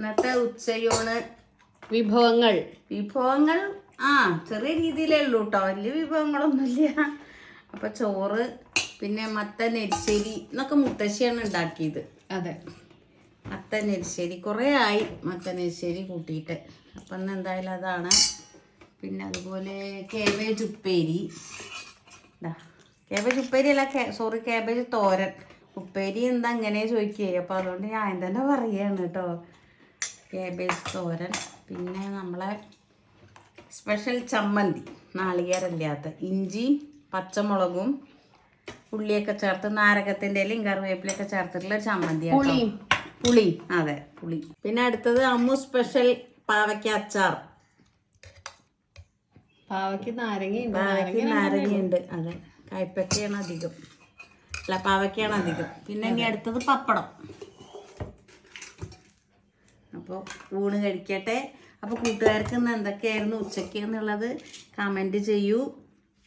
ഇന്നത്തെ ഉച്ചയൂണ് വിഭവങ്ങൾ. വിഭവങ്ങൾ ആ ചെറിയ രീതിയിലേ ഉള്ളൂ കേട്ടോ വലിയ വിഭവങ്ങളൊന്നുമില്ല. അപ്പൊ ചോറ് പിന്നെ മത്തൻ എരിശ്ശേരി എന്നൊക്കെ മുത്തശ്ശിയാണ് ഉണ്ടാക്കിയത്. അതെ. മത്തൻ എരിശ്ശേരി. കുറേ ആയി മത്തൻ എരിശ്ശേരി കൂട്ടിയിട്ട്. അപ്പം ഇന്ന് എന്തായാലും അതാണ്. പിന്നെ അതുപോലെ കേബേജ് ഉപ്പേരി. കേബേജ് ഉപ്പേരി അല്ല സോറി കേബേജ് തോരൻ. ഉപ്പേരി എന്താ അങ്ങനെ ചോദിക്കുകയെ അപ്പോൾ അതുകൊണ്ട് ഞാൻ തന്നെ പറയുകയാണ് കേട്ടോ കേബേജ് തോരൻ പിന്നെ നമ്മളെ സ്പെഷ്യൽ ചമ്മന്തി നാളികേരമില്ലാത്ത ഇഞ്ചി പച്ചമുളകും ഉള്ളിയൊക്കെ ചേർത്ത് നാരകത്തിന്റെ ഇലയും കറിവേപ്പിലൊക്കെ ചേർത്തിട്ടുള്ള ചമ്മന്തി പുളി. പുളി അതെ പുളി. പിന്നെ അടുത്തത് അമ്മു സ്പെഷ്യൽ പാവയ്ക്ക അച്ചാർ. പാവയ്ക്ക് നാരങ്ങയുണ്ട് പാവയ്ക്ക് നാരങ്ങയുണ്ട് അതെ കൈപ്പക്കയാണ് അധികം. അല്ല പാവയ്ക്കാണ് അധികം. പിന്നെ ഇനി അടുത്തത് പപ്പടം. അപ്പോൾ ഊണ് കഴിക്കട്ടെ. അപ്പോൾ കൂട്ടുകാർക്ക് ഇന്ന് എന്തൊക്കെയായിരുന്നു ഉച്ചയ്ക്ക് എന്നുള്ളത് കമന്റ് ചെയ്യൂ.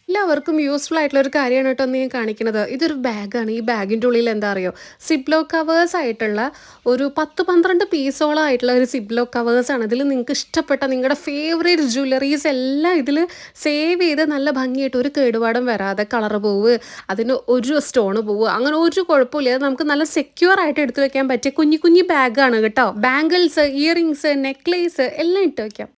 എല്ലാവർക്കും യൂസ്ഫുൾ ആയിട്ടുള്ള ഒരു കാര്യമാണ് കേട്ടോ ഞാൻ കാണിക്കുന്നത്. ഇതൊരു ബാഗാണ് ഈ ബാഗിന്റെ ഉള്ളിൽ എന്താ അറിയോ? സിബ്ലോ കവേഴ്സ് ആയിട്ടുള്ള ഒരു പത്ത് പന്ത്രണ്ട് പീസോളം ആയിട്ടുള്ള ഒരു സിബ്ലോ കവേഴ്സ് ആണ്. ഇതിൽ നിങ്ങൾക്ക് ഇഷ്ടപ്പെട്ട നിങ്ങളുടെ ഫേവറേറ്റ് ജ്വല്ലറീസ് എല്ലാം ഇതിൽ സേവ് ചെയ്ത് നല്ല ഭംഗിയായിട്ട് ഒരു കേടുപാടും വരാതെ കളർ പോവ് അതിന് ഒരു സ്റ്റോണ് പോവ് അങ്ങനെ ഒരു കുഴപ്പമില്ല. നമുക്ക് നല്ല സെക്യൂർ ആയിട്ട് എടുത്തു വെക്കാൻ പറ്റിയ കുഞ്ഞു കുഞ്ഞു ബാഗാണ് കേട്ടോ. ബാംഗിൾസ് ഇയറിങ്സ് നെക്ലേസ് എല്ലാം ഇട്ട് വെക്കാം.